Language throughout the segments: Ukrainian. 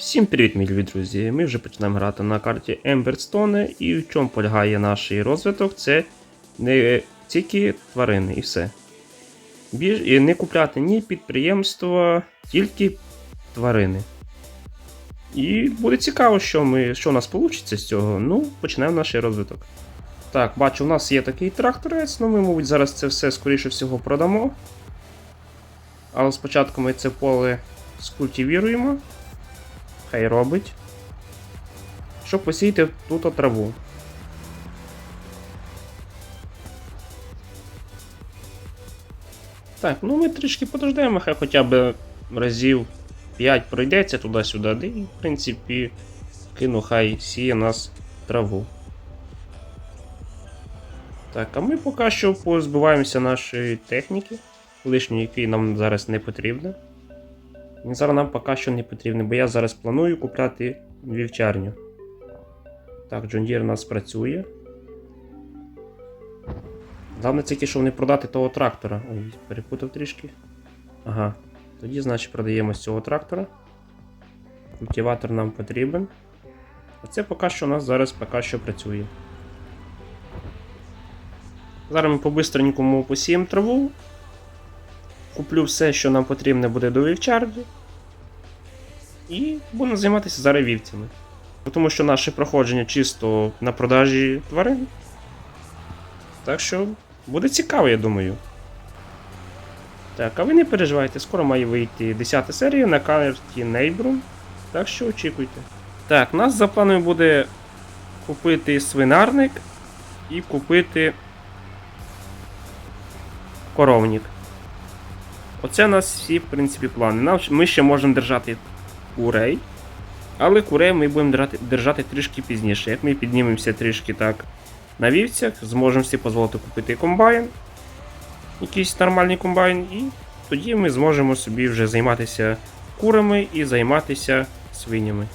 Всім привіт, мій любі друзі! Ми вже починаємо грати на карті Емберстone, і в чому полягає наш розвиток, це не тільки тварини і все. Біж... І не купляти ні підприємства, тільки тварини. І буде цікаво, що, ми... що у нас вийде з цього. Ну, починаємо наш розвиток. Так, бачу, у нас є такий тракторець, ну ми, мабуть, зараз це все скоріше всього продамо. Але спочатку ми це поле скультивіруємо. Хай робить. Щоб посіяти тут траву. Так, ну ми трішки подождемо, хай хоча б разів 5 пройдеться туди-сюди, де і, в принципі, кину, хай сіє нас траву. Так, а ми поки що позбуваємося нашої техніки, лишньої, якої нам зараз не потрібна. Зараз нам поки що не потрібен, бо я зараз планую купляти вівчарню. Так, Deere у нас працює. Головне тільки, щоб не продати того трактора. Ой, перепутав трішки. Ага. Тоді, значить, продаємо з цього трактора. Культиватор нам потрібен. А це поки що у нас зараз поки що працює. Зараз ми по-бистренькому посіємо траву. Куплю все, що нам потрібне буде до вівчарні. І будемо займатися зараз вівцями. Тому що наше проходження чисто на продажі тварин. Так що буде цікаво, я думаю. Так, а ви не переживайте, скоро має вийти 10 серія на карті Neighbor. Так що очікуйте. Так, нас за планою буде купити свинарник і купити коровник. Оце у нас всі, в принципі, плани. Нам, ми ще можемо держати курей, але курей ми будемо держати, держати трішки пізніше. Як ми піднімемося трішки так на вівцях, зможемо всі дозволити купити комбайн, якийсь нормальний комбайн, і тоді ми зможемо собі вже займатися курами і займатися свинями.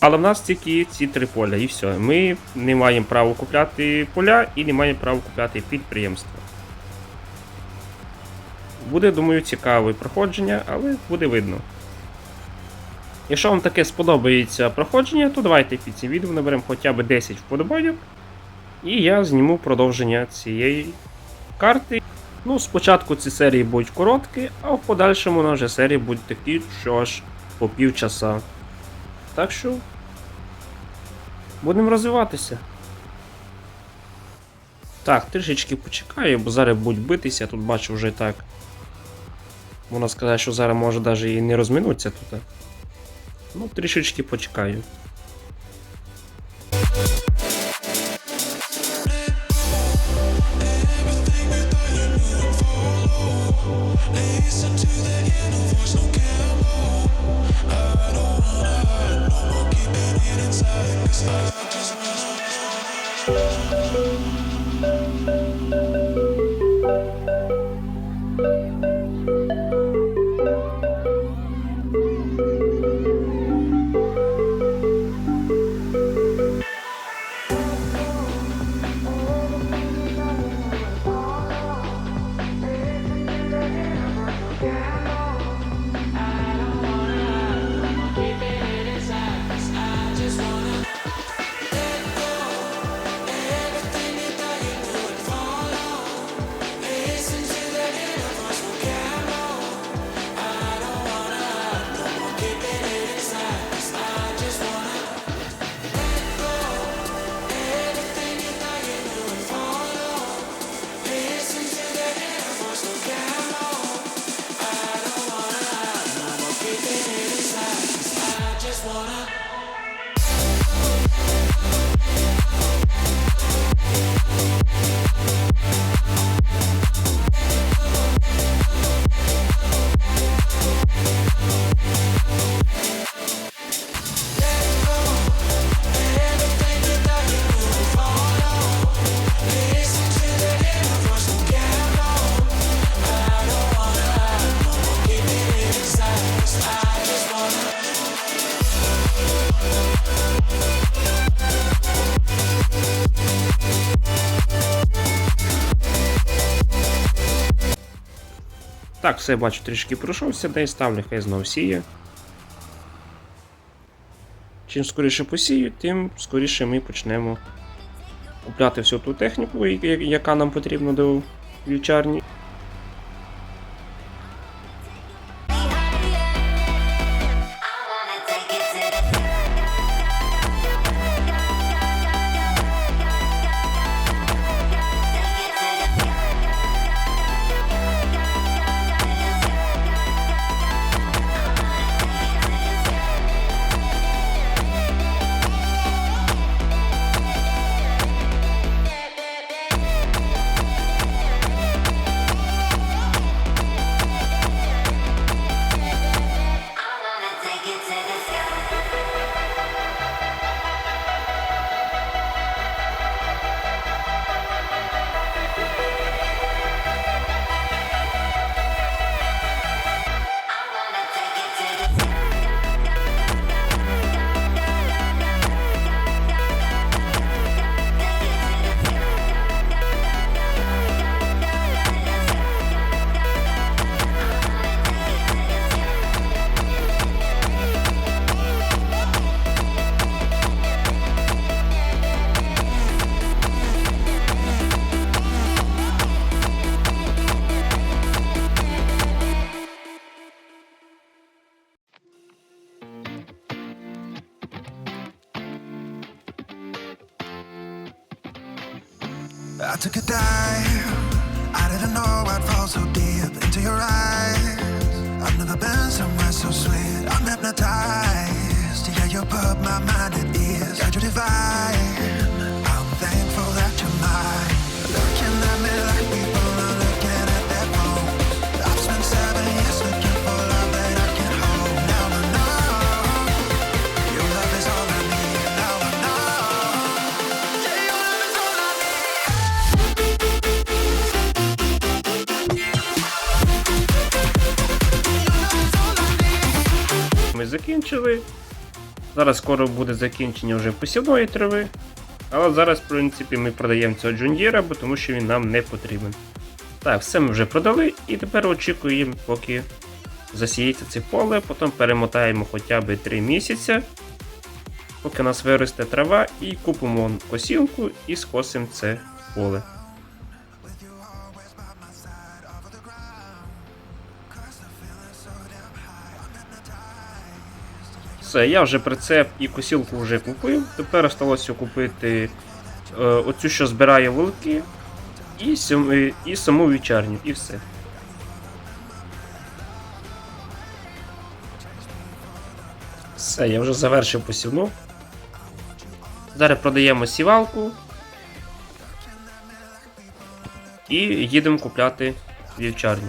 Але в нас тільки ці три поля, і все. Ми не маємо права купляти поля і не маємо права купляти підприємства. Буде, думаю, цікаве проходження, але буде видно. Якщо вам таке сподобається проходження, то давайте під цим відео наберемо хоча б 10 вподобайок. І я зніму продовження цієї карти. Ну, спочатку ці серії будуть короткі, а в подальшому на вже серії будуть такі, що аж по півчаса. Так що будемо розвиватися. Так, трішечки почекаю, бо зараз будуть битися, тут бачу вже так. Можна сказати, що зараз може навіть і не розминуться тут. Ну, трішечки почекаю. Так, все бачу, трішки пройшовся, десь ставлю хай знов сіє. Чим скоріше посію, тим скоріше ми почнемо купляти всю ту техніку, яка нам потрібна до вівчарні. I took a dive. I didn't know I'd fall so deep into your eyes. I've never been somewhere so sweet. I'm hypnotized. Yeah, you put my mind at ease. Got you divine. Закінчили. Зараз скоро буде закінчення вже посівної трави. Але зараз, в принципі, ми продаємо цього джундіра, бо тому що він нам не потрібен. Так, все ми вже продали, і тепер очікуємо, поки засіється це поле, потім перемотаємо хоча б 3 місяці, поки нас виросте трава, і купимо косілку і скосимо це поле. Все, я вже прицеп і косілку вже купив. Тепер осталося купити е, оцю, що збирає вулики, і, сьом, і, і саму вівчарню, і все. Все, я вже завершив посівну. Зараз продаємо сівалку. І їдемо купляти вівчарню.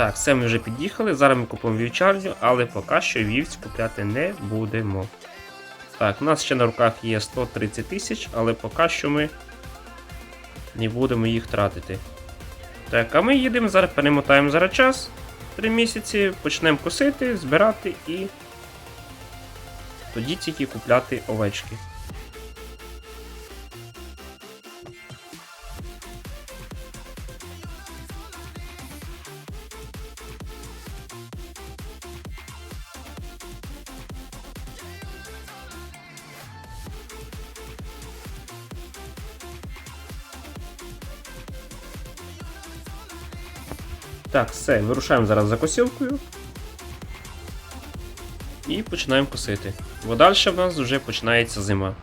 Так, все ми вже під'їхали. Зараз ми купимо вівчарню, але поки що вівць купляти не будемо. Так, у нас ще на руках є 130 тисяч, але поки що ми не будемо їх тратити. Так, а ми їдемо, зараз перемотаємо зараз час. 3 місяці, почнемо косити, збирати і тоді тільки купляти овечки. Так, все, вирушаємо зараз за косілкою. І починаємо косити. Бо далі в нас вже починається зима.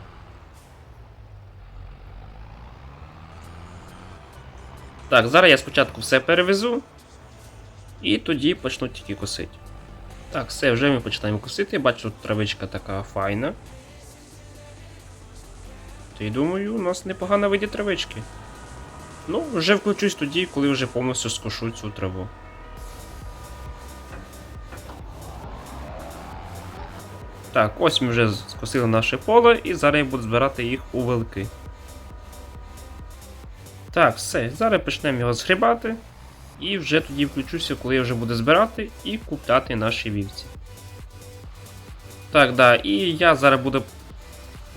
Так, зараз я спочатку все перевезу. І тоді почну тільки косити. Так, все, вже ми починаємо косити. Бачу, тут травичка така файна. То й думаю, у нас непогана вийде травички. Ну, вже включусь тоді, коли вже повністю скошу цю траву. Так, ось ми вже скосили наше поле і зараз я буду збирати їх у вилки. Так, все, зараз почнемо його згрібати. І вже тоді включуся, коли я вже буду збирати і купляти наші вівці. Так, да, і я зараз буду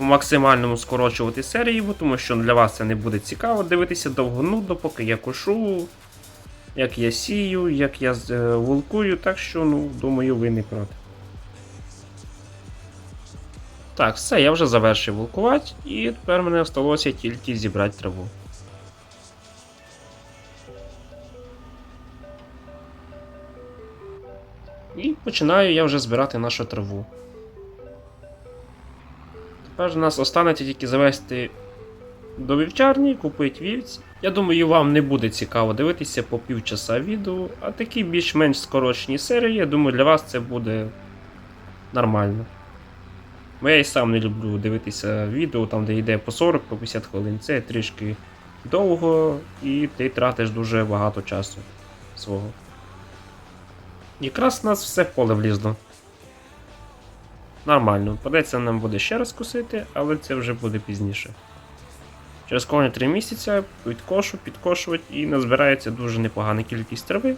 по максимальному скорочувати серії, тому що для вас це не буде цікаво дивитися довго нудно, поки я кошу, як я сію, як я е, волкую, так що, ну, думаю, ви не проти. Так, все, я вже завершив вулкувати, і тепер мене залишилося тільки зібрати траву. І починаю я вже збирати нашу траву. Тепер у нас останеться тільки завести до вівчарні, купити вівць. Я думаю, вам не буде цікаво дивитися по півчаса відео, а такі більш-менш скорочені серії, я думаю, для вас це буде нормально. Бо я і сам не люблю дивитися відео, там, де йде по 40 по 50 хвилин. Це трішки довго і ти тратиш дуже багато часу свого. Якраз у нас все поле влізло. Нормально, придеться нам буде ще раз косити, але це вже буде пізніше. Через кожні 3 місяці підкошу, підкошувати і назбирається дуже непогана кількість трави.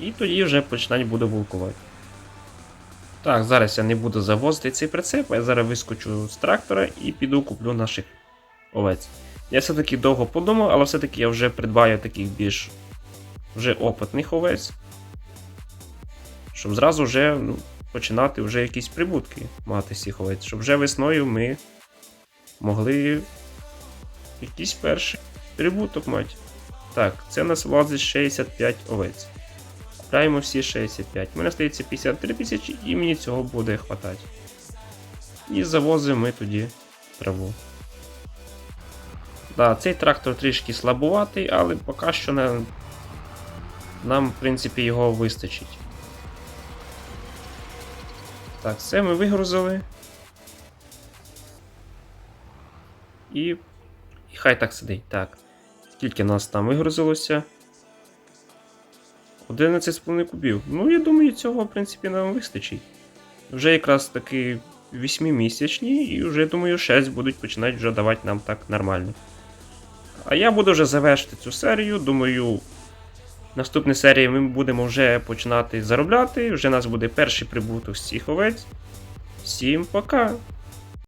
І тоді вже починати буду вулкувати. Так, зараз я не буду завозити цей прицеп, я зараз вискочу з трактора і піду куплю наших овець. Я все-таки довго подумав, але все-таки я вже придбаю таких більш вже опитних овець. Щоб зразу вже ну, починати вже якісь прибутки мати з цих овець. Щоб вже весною ми могли якийсь перший прибуток мати. Так, це у нас влазить 65 овець. Купляємо всі 65. У мене стається 53 тисячі і мені цього буде хватати. І завозимо ми тоді траву. Да, цей трактор трішки слабуватий, але поки що на... нам, в принципі, його вистачить. Так, все ми вигрузили. І. І хай так сидить. Так. Скільки нас там вигрузилося? 11,5 кубів. Ну, я думаю, цього, в принципі, нам вистачить. Вже якраз таки 8-місячні, і вже, думаю, 6 будуть починати вже давати нам так нормально. А я буду вже завершити цю серію. Думаю, наступній серії ми будемо вже починати заробляти. Вже у нас буде перший прибуток з цих овець. Всім пока!